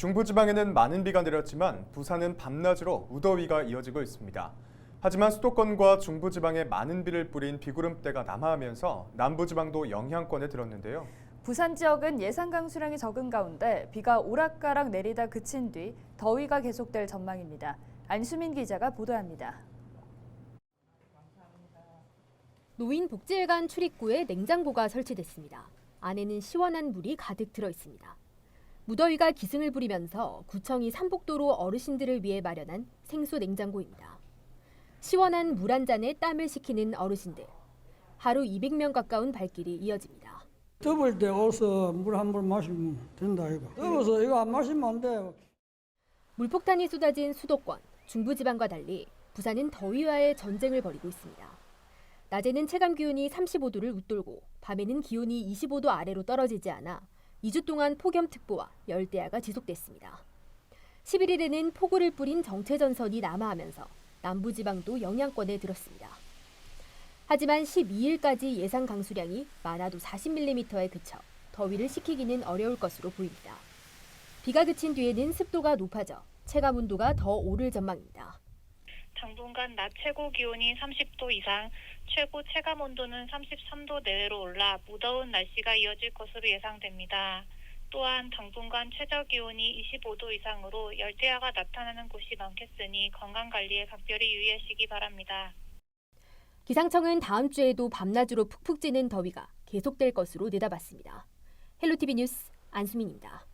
중부지방에는 많은 비가 내렸지만 부산은 밤낮으로 무더위가 이어지고 있습니다. 하지만 수도권과 중부지방에 많은 비를 뿌린 비구름대가 남하하면서 남부지방도 영향권에 들었는데요. 부산 지역은 예상 강수량이 적은 가운데 비가 오락가락 내리다 그친 뒤 더위가 계속될 전망입니다. 안수민 기자가 보도합니다. 노인복지회관 출입구에 냉장고가 설치됐습니다. 안에는 시원한 물이 가득 들어 있습니다. 무더위가 기승을 부리면서 구청이 삼복도로 어르신들을 위해 마련한 생수 냉장고입니다. 시원한 물 한 잔에 땀을 식히는 어르신들. 하루 200명 가까운 발길이 이어집니다. 더울 때 와서 물 한 번 마시면 된다 이거. 더워서 이거 안 마시면 안 돼요. 물폭탄이 쏟아진 수도권, 중부지방과 달리 부산은 더위와의 전쟁을 벌이고 있습니다. 낮에는 체감 기온이 35도를 웃돌고 밤에는 기온이 25도 아래로 떨어지지 않아 2주 동안 폭염특보와 열대야가 지속됐습니다. 11일에는 폭우를 뿌린 정체전선이 남하하면서 남부지방도 영향권에 들었습니다. 하지만 12일까지 예상 강수량이 많아도 40mm에 그쳐 더위를 식히기는 어려울 것으로 보입니다. 비가 그친 뒤에는 습도가 높아져 체감 온도가 더 오를 전망입니다. 당분간 낮 최고 기온이 30도 이상, 최고 체감 온도는 33도 내외로 올라 무더운 날씨가 이어질 것으로 예상됩니다. 또한 당분간 최저 기온이 25도 이상으로 열대야가 나타나는 곳이 많겠으니 건강 관리에 각별히 유의하시기 바랍니다. 기상청은 다음 주에도 밤낮으로 푹푹 찌는 더위가 계속될 것으로 내다봤습니다. 헬로티비 뉴스 안수민입니다.